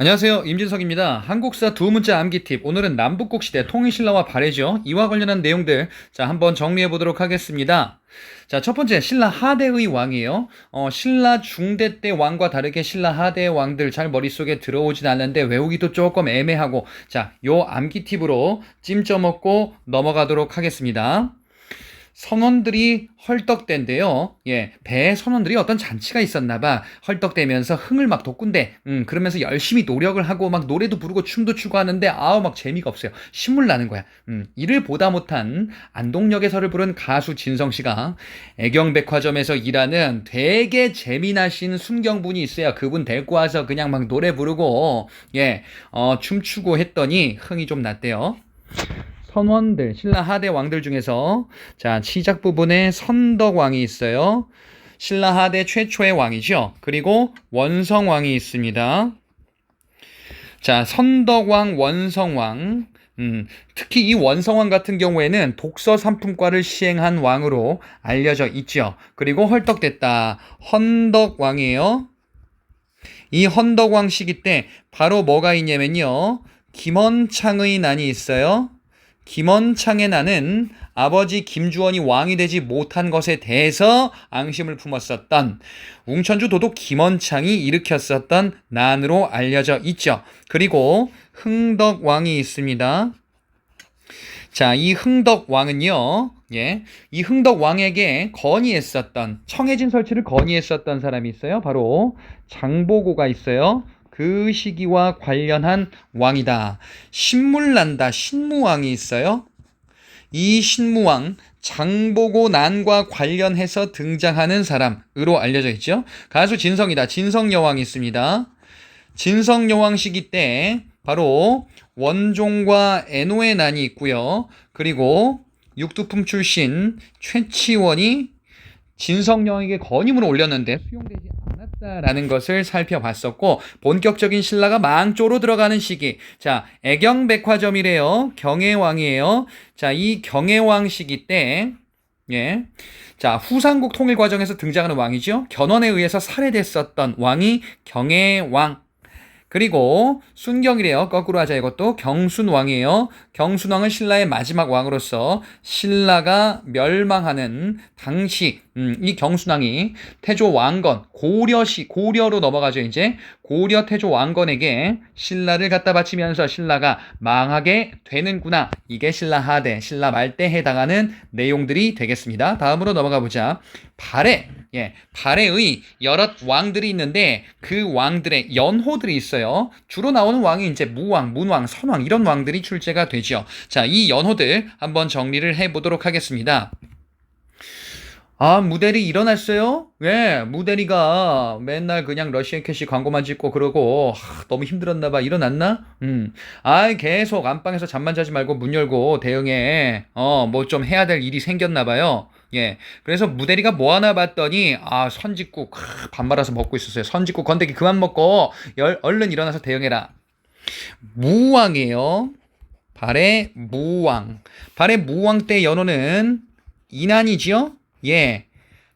안녕하세요. 임진석입니다. 한국사 두 문자 암기 팁. 오늘은 남북국 시대 통일신라와 발해죠. 이와 관련한 내용들 자 한번 정리해 보도록 하겠습니다. 자, 첫 번째 신라 하대의 왕이에요. 어, 신라 중대 때 왕과 다르게 신라 하대의 왕들 잘 머릿속에 들어오진 않는데 외우기도 조금 애매하고 자, 요 암기 팁으로 찜쪄 먹고 넘어가도록 하겠습니다. 선원들이 헐떡댄데요. 예, 배 선원들이 어떤 잔치가 있었나 봐. 헐떡대면서 흥을 막 돋군대. 음, 그러면서 열심히 노력을 하고 막 노래도 부르고 춤도 추고 하는데 아우 막 재미가 없어요. 신물 나는 거야. 음, 이를 보다 못한 안동역에서를 부른 가수 진성 씨가 애경백화점에서 일하는 되게 재미나신 순경분이 있어요. 그분 데리고 와서 그냥 막 노래 부르고 예, 어, 춤추고 했더니 흥이 좀 났대요. 선원들, 신라 하대 왕들 중에서 자, 시작 부분에 선덕 왕이 있어요. 신라 하대 최초의 왕이죠. 그리고 원성 왕이 있습니다. 자, 선덕왕, 원성왕. 음, 특히 이 원성왕 같은 경우에는 독서 삼품과를 시행한 왕으로 알려져 있죠. 그리고 헐떡됐다. 헌덕왕이에요. 이 헌덕왕 시기 때 바로 뭐가 있냐면요. 김원창의 난이 있어요. 김원창의 난은 아버지 김주원이 왕이 되지 못한 것에 대해서 앙심을 품었었던 웅천주 도독 김원창이 일으켰었던 난으로 알려져 있죠. 그리고 흥덕왕이 있습니다. 자, 이 흥덕왕은요, 예, 이 흥덕왕에게 건의했었던, 청해진 설치를 건의했었던 사람이 있어요. 바로 장보고가 있어요. 그 시기와 관련한 왕이다. 신물난다. 신무왕이 있어요. 이 신무왕 장보고 난과 관련해서 등장하는 사람으로 알려져 있죠. 가수 진성이다. 진성 여왕이 있습니다. 진성 여왕 시기 때 바로 원종과 애노의 난이 있고요. 그리고 육두품 출신 최치원이 진성 여왕에게 건의문을 올렸는데 수용되지 라는 것을 살펴봤었고 본격적인 신라가 망조로 들어가는 시기 자 애경백화점이래요 경혜왕이에요 자 이 경혜왕 시기 때 예. 자, 후삼국 통일 과정에서 등장하는 왕이죠. 견훤에 의해서 살해됐었던 왕이 경혜왕. 그리고 순경이래요. 거꾸로 하자 이것도 경순왕이에요. 경순왕은 신라의 마지막 왕으로서 신라가 멸망하는 당시 음, 이 경순왕이 태조 왕건 고려시 고려로 넘어가죠 이제 고려 태조 왕건에게 신라를 갖다 바치면서 신라가 망하게 되는구나 이게 신라 하대 신라 말대에 해당하는 내용들이 되겠습니다. 다음으로 넘어가 보자. 발해 예, 발해의 여러 왕들이 있는데 그 왕들의 연호들이 있어요. 주로 나오는 왕이 이제 무왕, 문왕, 선왕 이런 왕들이 출제가 되죠. 자, 이 연호들 한번 정리를 해 보도록 하겠습니다. 아, 무대리 일어났어요? 예, 무대리가 맨날 그냥 러시안 캐시 광고만 찍고 그러고 하, 너무 힘들었나 봐. 일어났나? 음. 아, 계속 안방에서 잠만 자지 말고 문 열고 대응해. 어, 뭐 좀 해야 될 일이 생겼나 봐요. 예. 그래서 무대리가 뭐 하나 봤더니 아, 선짓국 크, 밥 말아서 먹고 있었어요. 선짓국 건더기 그만 먹고 열, 얼른 일어나서 대응해라. 무왕이에요. 발의 무왕. 발의 무왕 때 연호는 이난이지요? 예.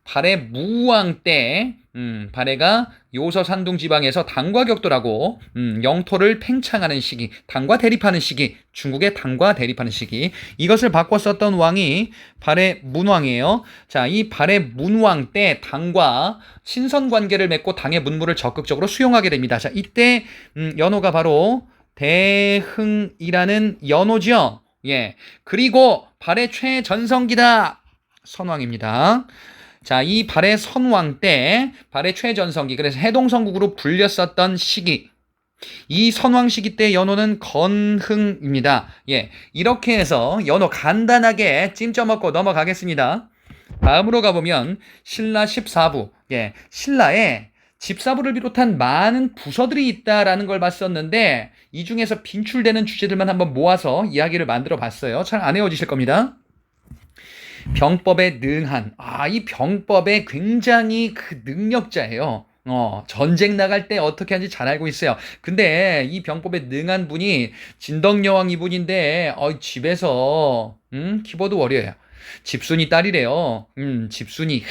발해 무왕 때, 음, 발해가 요서 산둥 지방에서 당과 격돌하고, 음, 영토를 팽창하는 시기, 당과 대립하는 시기, 중국의 당과 대립하는 시기, 이것을 바꿔 썼던 왕이 발해 문왕이에요. 자, 이 발해 문왕 때 당과 신선 관계를 맺고 당의 문물을 적극적으로 수용하게 됩니다. 자, 이때, 음, 연호가 바로 대흥이라는 연호죠. 예. 그리고 발해 최전성기다. 선왕입니다. 자, 이 발해 선왕 때 발해 최전성기 그래서 해동성국으로 불렸었던 시기 이 선왕 시기 때 연호는 건흥입니다. 예. 이렇게 해서 연호 간단하게 찜쪄 먹고 넘어가겠습니다. 다음으로 가보면 신라 14부. 예. 신라에 집사부를 비롯한 많은 부서들이 있다라는 걸 봤었는데 이 중에서 빈출되는 주제들만 한번 모아서 이야기를 만들어 봤어요. 잘안 외워지실 겁니다. 병법에 능한 아 이 병법에 굉장히 그 능력자예요. 어, 전쟁 나갈 때 어떻게 하는지 잘 알고 있어요. 근데 이 병법에 능한 분이 진덕여왕 이분인데 어, 집에서 음, 키보드 워리어야. 집순이 딸이래요. 음, 집순이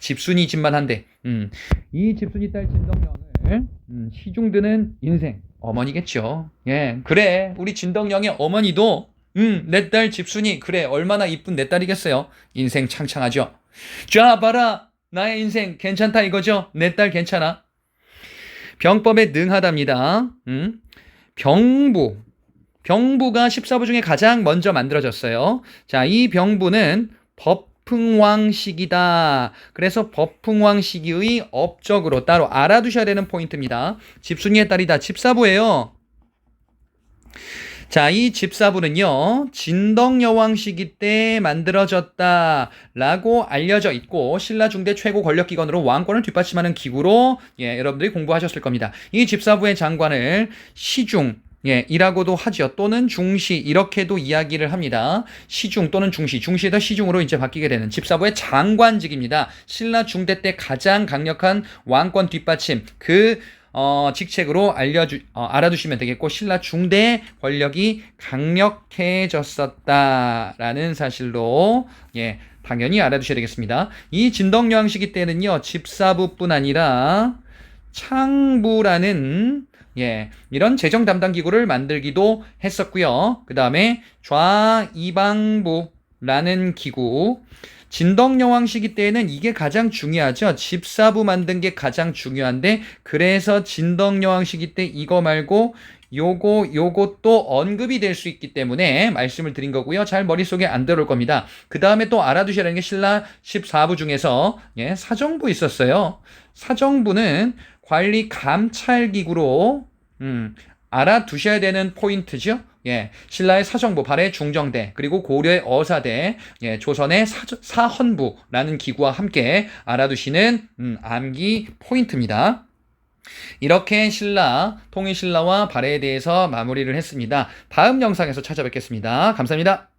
집순이 집만 한데. 음, 이 집순이 딸 진덕여왕을 음, 시중드는 인생 어머니겠죠. 예, 그래. 우리 진덕령의 어머니도 음, 내 딸 집순이 그래. 얼마나 이쁜 내 딸이겠어요. 인생 창창하죠. 자, 봐라. 나의 인생 괜찮다 이거죠. 내 딸 괜찮아. 병법에 능하답니다. 음? 병부. 병부가 14부 중에 가장 먼저 만들어졌어요. 자, 이 병부는 법흥왕식이다. 그래서 법흥왕식의 업적으로 따로 알아두셔야 되는 포인트입니다. 집순이의 딸이다. 집사부예요. 자, 이 집사부는요, 진덕여왕 시기 때 만들어졌다라고 알려져 있고, 신라 중대 최고 권력기관으로 왕권을 뒷받침하는 기구로, 예, 여러분들이 공부하셨을 겁니다. 이 집사부의 장관을 시중, 예, 이라고도 하죠. 또는 중시, 이렇게도 이야기를 합니다. 시중 또는 중시, 중시에서 시중으로 이제 바뀌게 되는 집사부의 장관직입니다. 신라 중대 때 가장 강력한 왕권 뒷받침, 그, 어, 직책으로 알려주, 어, 알아두시면 되겠고, 신라 중대의 권력이 강력해졌었다라는 사실로, 예, 당연히 알아두셔야 되겠습니다. 이 진덕여왕 시기 때는요, 집사부뿐 아니라 창부라는 예, 이런 재정 담당 기구를 만들기도 했었고요. 그 다음에 좌이방부라는 기구. 진덕여왕 시기 때에는 이게 가장 중요하죠. 집사부 만든 게 가장 중요한데 그래서 진덕여왕 시기 때 이거 말고 요거 요것도 언급이 될 수 있기 때문에 말씀을 드린 거고요. 잘 머릿속에 안 들어올 겁니다. 그 다음에 또 알아두셔야 하는 게 신라 14부 중에서 예, 사정부 있었어요. 사정부는 관리 감찰 기구로 음, 알아두셔야 되는 포인트죠. 예, 신라의 사정부, 발해 중정대, 그리고 고려의 어사대, 예, 조선의 사, 사헌부라는 기구와 함께 알아두시는 음, 암기 포인트입니다. 이렇게 신라, 통일신라와 발해에 대해서 마무리를 했습니다. 다음 영상에서 찾아뵙겠습니다. 감사합니다.